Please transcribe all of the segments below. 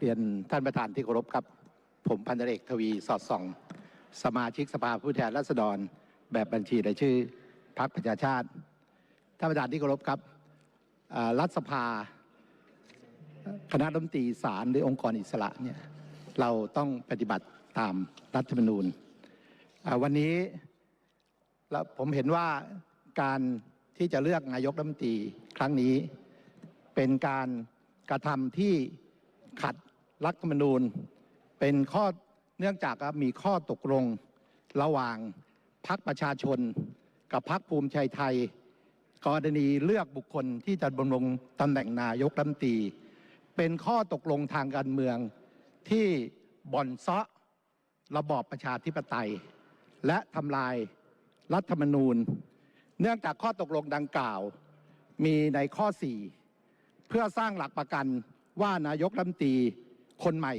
เรียนท่านประธานที่เคารพครับ ผมพันธุเอกทวีสอดส่อง สมาชิกสภาผู้แทนราษฎร แบบบัญชีรายชื่อพรรคประชาชาติ ท่านประธานที่เคารพครับรัฐสภา คณะรัฐมนตรีศาลหรือองค์กรอิสระเนี่ยเราต้องปฏิบัติตามรัฐธรรมนูญวันนี้แล้วผมเห็นว่าการที่จะเลือกนายกรัฐมนตรีครั้งนี้ เป็นการกระทำที่ขัด รัฐธรรมนูญเป็นข้อเนื่องจากมีข้อตกลงระหว่างพรรคประชาชน กับพรรคภูมิใจไทยกรณีเลือกบุคคลที่จะดำรงตำแหน่งนายกรัฐมนตรี เป็นข้อตกลงทางการเมืองที่บ่อนซะระบอบประชาธิปไตย และทำลายรัฐธรรมนูญ เนื่องจากข้อตกลงดังกล่าว มีในข้อ 4 เพื่อสร้างหลักประกันว่านายกรัฐมนตรี คนใหม่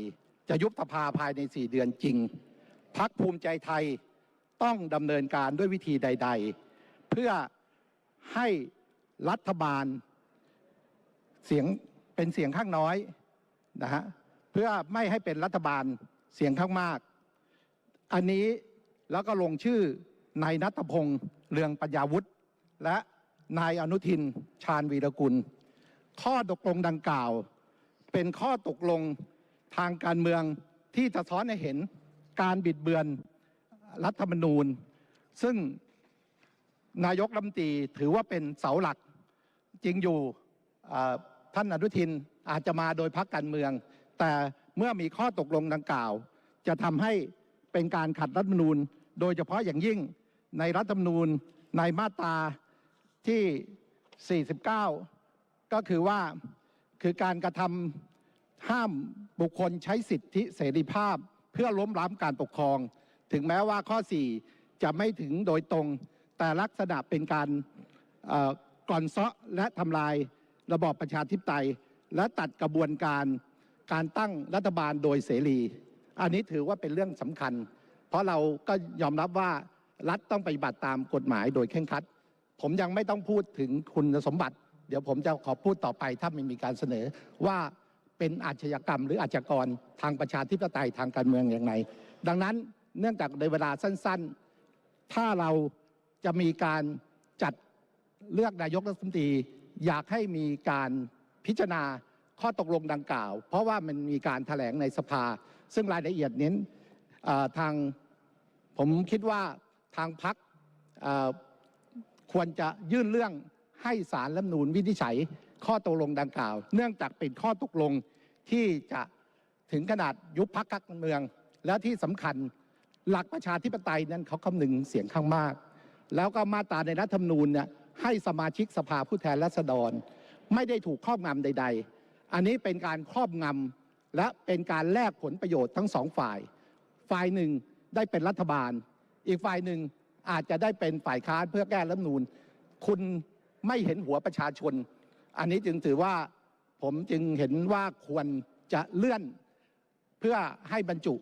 จะยุบสภาภายใน 4 เดือนจริง พักภูมิใจไทยต้องดำเนินการด้วยวิธีใด ๆ เพื่อให้รัฐบาลเสียงเป็นเสียงข้างน้อยนะฮะเพื่อไม่ให้เป็นรัฐบาลเสียงข้างมาก อันนี้แล้วก็ลงชื่อนายนัทพงษ์เรืองปัญญาวุฒิและนายอนุทินชาญวีรกุล ข้อตกลงดังกล่าว เป็นข้อตกลง ทางการเมืองที่สะท้อนให้เห็นการบิดเบือนรัฐธรรมนูญซึ่งนายกรัฐมนตรีถือว่าเป็นเสาหลักจริงอยู่ท่านอนุทินอาจจะมาโดยพักการเมือง แต่เมื่อมีข้อตกลงดังกล่าว จะทำให้เป็นการขัดรัฐธรรมนูญโดยเฉพาะอย่างยิ่งในรัฐธรรมนูญในมาตราที่ 49 ก็คือว่าคือการกระทำ ห้ามบุคคลใช้สิทธิเสรีภาพเพื่อล้มล้างการปกครอง ถึงแม้ว่าข้อ 4 จะไม่ถึงโดยตรง แต่ลักษณะเป็นการก่อนเซาะและทำลายระบอบประชาธิปไตย และตัดกระบวนการการตั้งรัฐบาลโดยเสรี อันนี้ถือว่าเป็นเรื่องสำคัญ เพราะเราก็ยอมรับว่ารัฐต้องปฏิบัติตามกฎหมายโดยเคร่งครัด ผมยังไม่ต้องพูดถึงคุณสมบัติ เดี๋ยวผมจะขอพูดต่อไปถ้าไม่มีการเสนอว่า เป็นอาชญากรรม หรืออาชญากรทางประชาธิปไตยทางการเมืองอย่างไรดังนั้นเนื่องจากในเวลาสั้นๆ ถ้าเราจะมีการจัดเลือกนายกรัฐมนตรีอยากให้มีการพิจารณาข้อตกลงดังกล่าว เพราะว่ามันมีการแถลงในสภา ซึ่งรายละเอียดเน้นทางผมคิดว่าทางพักควรจะยื่นเรื่องให้สารรัฐมนูญวินิจฉัย ข้อตกลงดังกล่าว เนื่องจากเป็นข้อตกลงที่จะถึงขนาดยุบพักการเมือง และที่สำคัญหลักประชาธิปไตยนั้นเขาคำนึงเสียงข้างมาก แล้วก็มาตราในรัฐธรรมนูญเนี่ยให้สมาชิกสภาผู้แทนราษฎร ไม่ได้ถูกครอบงำใด ๆ อันนี้เป็นการครอบงำและเป็นการแลกผลประโยชน์ทั้งสองฝ่าย ฝ่ายหนึ่งได้เป็นรัฐบาล อีกฝ่ายหนึ่งอาจจะได้เป็นฝ่ายค้านเพื่อแก้รัฐธรรมนูญ คุณไม่เห็นหัวประชาชน อันนี้จึงถือว่าผมจึงเห็นว่าควรจะเลื่อนเพื่อให้บรรจุ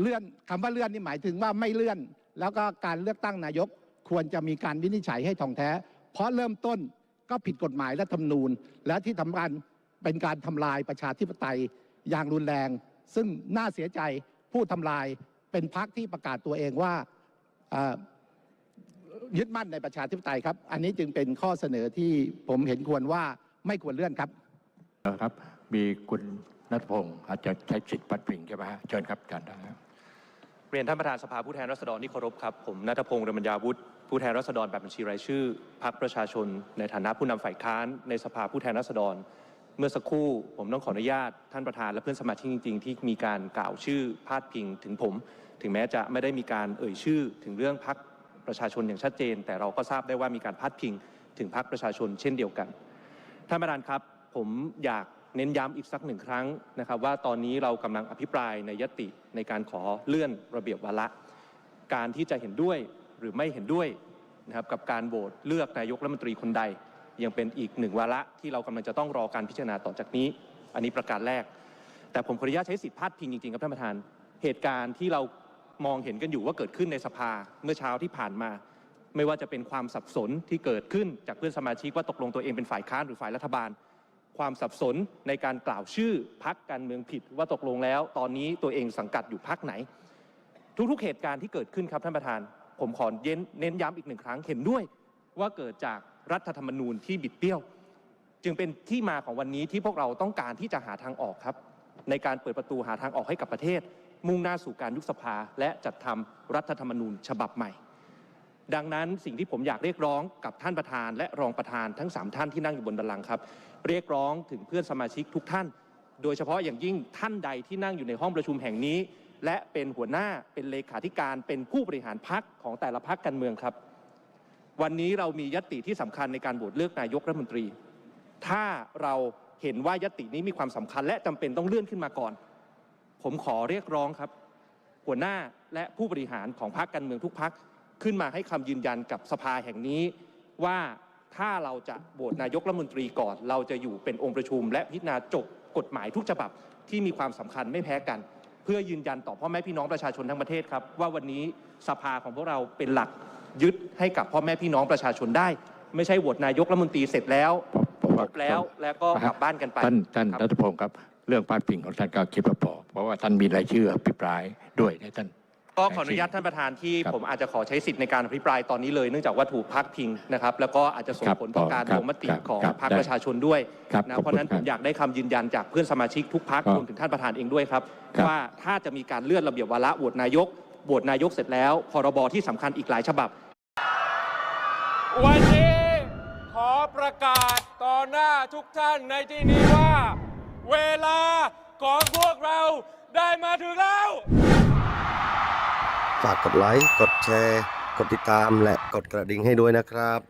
เลื่อนคำว่าเลื่อนนี่หมายถึงว่าไม่เลื่อน แล้วก็การเลือกตั้งนายกควรจะมีการวินิจฉัยให้ท่องแท้ เพราะเริ่มต้นก็ผิดกฎหมายและธรรมนูญ และที่สำคัญเป็นการทำลายประชาธิปไตยอย่างรุนแรง ซึ่งน่าเสียใจผู้ทำลายเป็นพรรคที่ประกาศตัวเองว่า ยึดมั่นในประชาธิปไตยครับ อันนี้จึงเป็นข้อเสนอที่ผมเห็นควรว่าไม่ควรเลื่อนครับนะครับ มีคุณนัทพงศ์อาจจะใช้สิทธิ์ปัดพิงใช่ไหมฮะเชิญครับอาจารย์ครับเรียนท่านประธานสภาผู้แทนราษฎรที่เคารพครับ ผมนัทพงศ์เรมัญญาวุฒิผู้แทนราษฎรแบบบัญชีรายชื่อพรรคประชาชน ในฐานะผู้นำฝ่ายค้านในสภาผู้แทนราษฎร เมื่อสักครู่ผมต้องขออนุญาตท่านประธานและเพื่อนสมาชิกจริง ๆ ที่มีการกล่าวชื่อพาดพิงถึงผม ถึงแม้จะไม่ได้มีการเอ่ยชื่อถึงเรื่องพรรค ประชาชนอย่างชัดเจน แต่เราก็ทราบได้ว่ามีการพาดพิงถึงพรรคประชาชนเช่นเดียวกันท่านประธานครับ ผมอยากเน้นย้ำอีกสักหนึ่งครั้งนะครับ ว่าตอนนี้เรากำลังอภิปรายในยติในการขอเลื่อนระเบียบวาระ การที่จะเห็นด้วยหรือไม่เห็นด้วยนะครับกับการโหวตเลือกนายกรัฐมนตรีคนใด ยังเป็นอีกหนึ่งวาระที่เรากำลังจะต้องรอการพิจารณาต่อจากนี้ อันนี้ประการแรก แต่ผมขออนุญาตใช้สิทธิพาดพิงจริงๆครับท่านประธาน เหตุการณ์ที่เรา มองเห็นกันอยู่ว่าเกิดขึ้นในสภาเมื่อเช้าที่ผ่านมา ไม่ว่าจะเป็นความสับสนที่เกิดขึ้นจากเพื่อนสมาชิกว่าตกลงตัวเองเป็นฝ่ายค้านหรือฝ่ายรัฐบาล ความสับสนในการกล่าวชื่อพักการเมืองผิดว่าตกลงแล้ว ตอนนี้ตัวเองสังกัดอยู่พักไหน ทุกๆเหตุการณ์ที่เกิดขึ้นครับท่านประธาน ผมขอเน้นเน้นย้ำอีกหนึ่งครั้งเห็นด้วย ว่าเกิดจากรัฐธรรมนูญที่บิดเบี้ยว จึงเป็นที่มาของวันนี้ที่พวกเราต้องการที่จะหาทางออกครับ ในการเปิดประตูหาทางออกให้กับประเทศ มุ่งหน้าสู่การยุบสภาและจัดทำรัฐธรรมนูญฉบับใหม่ ดังนั้นสิ่งที่ผมอยากเรียกร้องกับท่านประธาน และรองประธานทั้ง 3 ท่านที่นั่งอยู่บนบัลลังก์ครับ เรียกร้องถึงเพื่อนสมาชิกทุกท่าน โดยเฉพาะอย่างยิ่งท่านใดที่นั่งอยู่ในห้องประชุมแห่งนี้ และเป็นหัวหน้าเป็นเลขาธิการเป็นผู้บริหารพักของแต่ละพักการเมืองครับ วันนี้เรามียติที่สำคัญในการโหวตเลือกนายกรัฐมนตรี ถ้าเราเห็นว่ายตินี้มีความสำคัญและจำเป็นต้องเลื่อนขึ้นมาก่อน ผมขอเรียกร้องครับ หัวหน้าและผู้บริหารของพรรคการเมืองทุกพรรคขึ้นมาให้คำยืนยันกับสภาแห่งนี้ว่าถ้าเราจะโหวตนายกรัฐมนตรีก่อน เราจะอยู่เป็นองค์ประชุม และพิจารณาจบกฎหมายทุกฉบับที่มีความสำคัญไม่แพ้กัน เพื่อยืนยันต่อพ่อแม่พี่น้องประชาชนทั้งประเทศครับ ว่าวันนี้สภาของพวกเราเป็นหลักยึดให้กับพ่อแม่พี่น้องประชาชนได้ ไม่ใช่โหวตนายกรัฐมนตรีเสร็จแล้วผมผมจว่าบแล้วแล้วก็กลับบ้านกันไปท่านท่านครับรัฐพงศ์ครับ เรื่องพาดพิงของท่านก็คิดว่าพอเพราะว่าท่านมีรายชื่ออภิปรายด้วยนะท่าน ก็ขออนุญาตท่านประธานที่ครับผมอาจจะขอใช้สิทธิ์ในการอภิปรายตอนนี้เลยเนื่องจากว่าถูกพักพิงนะครับ แล้วก็อาจจะส่งครับผลต่อการครับลงมติครับของครับพรรคได้ประชาชนด้วยครับนะขอบเพราะคุณฉะนั้นคผรับมอยากได้คำยืนยันจากเพื่อนสมาชิกทุกพักครับรวมถึงท่านประธานเองด้วยครับ ครับว่าถ้าจะมีการเลื่อนระเบียบวาระโหวตนายกโหวตนายกเสร็จแล้วพรบที่สำคัญอีกหลายฉบับ วันนี้ขอประกาศต่อหน้าทุกท่านในที่นี้ว่า เวลาของพวกเราได้มาถึงแล้ว ฝากกดไลค์ กดแชร์ กดติดตามและกดกระดิ่งให้ด้วยนะครับ